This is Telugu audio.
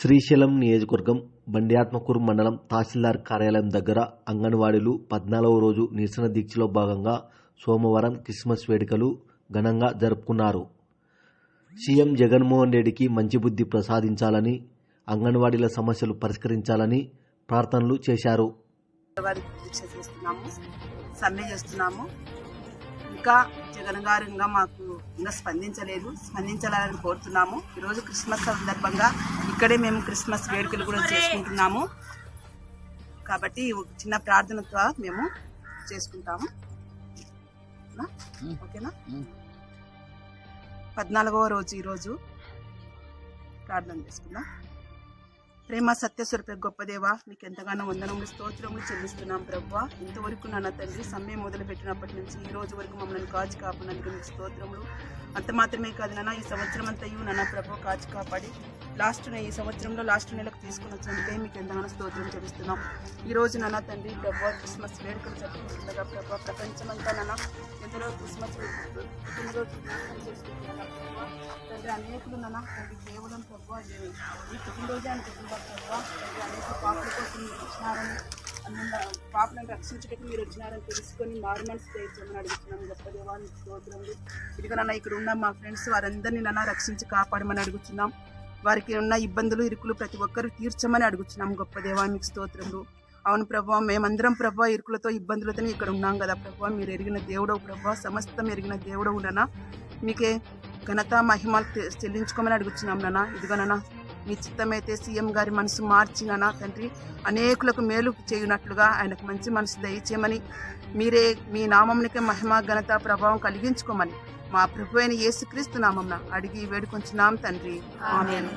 శ్రీశైలం నియోజకవర్గం బండ్యాత్మకూరు మండలం తహసీల్దార్ కార్యాలయం దగ్గర అంగన్వాడీలు పద్నాలుగవ రోజు నిరసన దీక్షలో భాగంగా సోమవారం క్రిస్మస్ వేడుకలు ఘనంగా జరుపుకున్నారు. సీఎం జగన్మోహన్ రెడ్డికి మంచి బుద్ధి ప్రసాదించాలని అంగన్వాడీల సమస్యలు పరిష్కరించాలని ప్రార్థనలు చేశారు. సమ్మె చేస్తున్నాము. ఇంకా జగన్ గారు ఇంకా మాకు ఇంకా స్పందించలేదు స్పందించాలని కోరుతున్నాము. ఈరోజు క్రిస్మస్ సందర్భంగా ఇక్కడే మేము క్రిస్మస్ వేడుకలు కూడా చేసుకుంటున్నాము. కాబట్టి చిన్న ప్రార్థనతో మేము చేసుకుంటాము. ఓకేనా? పద్నాలుగవ రోజు ఈరోజు ప్రార్థన చేసుకుందాం. ప్రేమ సత్యస్వరూప గొప్ప దేవా మీకు ఎంతగానో వందనములు స్తోత్రములు చెల్లిస్తున్నాం ప్రభు ఇంతవరకు నాన్న తండ్రి సమయం మొదలు పెట్టినప్పటి నుంచి ఈ రోజు వరకు మమ్మల్ని కాచి కాపాడినందుకు మీకు స్తోత్రములు. అంత మాత్రమే కాదు నాన్న ఈ సంవత్సరం అంతయు నాన్న ప్రభు కాచి కాపాడి లాస్ట్ ఈ సంవత్సరంలో లాస్ట్ నెలకు తీసుకుని వచ్చినందుకే మీకు ఎంతగానో స్తోత్రం చెల్లిస్తున్నాం. ఈ రోజు నాన్న తండ్రి ప్రభావ క్రిస్మస్ వేడుకలు జరుపుకుంటుండగా ప్రభావ ప్రపంచమంతా నాన్న ఎందరో క్రిస్మస్ తండ్రి అనేకులు నాన్న తండ్రి కేవలం ప్రభావ ఈ పుట్టినరోజే అని ప్రభు తండ్రి అనేక పాపల కోసం మీరు వచ్చినారని పాపలను రక్షించడానికి మీరు వచ్చినారని తెలుసుకొని మార్మల్స్ మనసు తెచ్చమని అడుగుతున్నాం. గొప్ప దేవాలని స్తోత్రం. ఇదిగా నాన్న ఇక్కడ ఉన్న మా ఫ్రెండ్స్ వారందరినీ నాన్న రక్షించి కాపాడమని అడుగుతున్నాం. వారికి ఉన్న ఇబ్బందులు ఇరుకులు ప్రతి ఒక్కరు తీర్చమని అడుగుతున్నాం గొప్ప దేవానికి స్తోత్రములు. అవును ప్రభావ మేమందరం ప్రభావ ఇరుకులతో ఇబ్బందులతోనే ఇక్కడ ఉన్నాం కదా ప్రభావ మీరు ఎరిగిన దేవుడవు ప్రభావ సమస్తం ఎరిగిన దేవుడవు నాన్న మీకే ఘనత మహిమలు తె- చెల్లించుకోమని అడుగుతున్నాం నాన్న ఇదిగోనన్నా మీ చిత్తమైతే సీఎం గారి మనసు మార్చినానా తండ్రి. అనేకులకు మేలు చేయునట్లుగా ఆయనకు మంచి మనసు దయచేయమని మీరే మీ నామంనికే మహిమ ఘనత ప్రభావం కలిగించుకోమని మా ప్రభు అయిన యేసుక్రీస్తు నామం అడిగి వేడుకొంచున్నాం తండ్రి. ఆమేన్.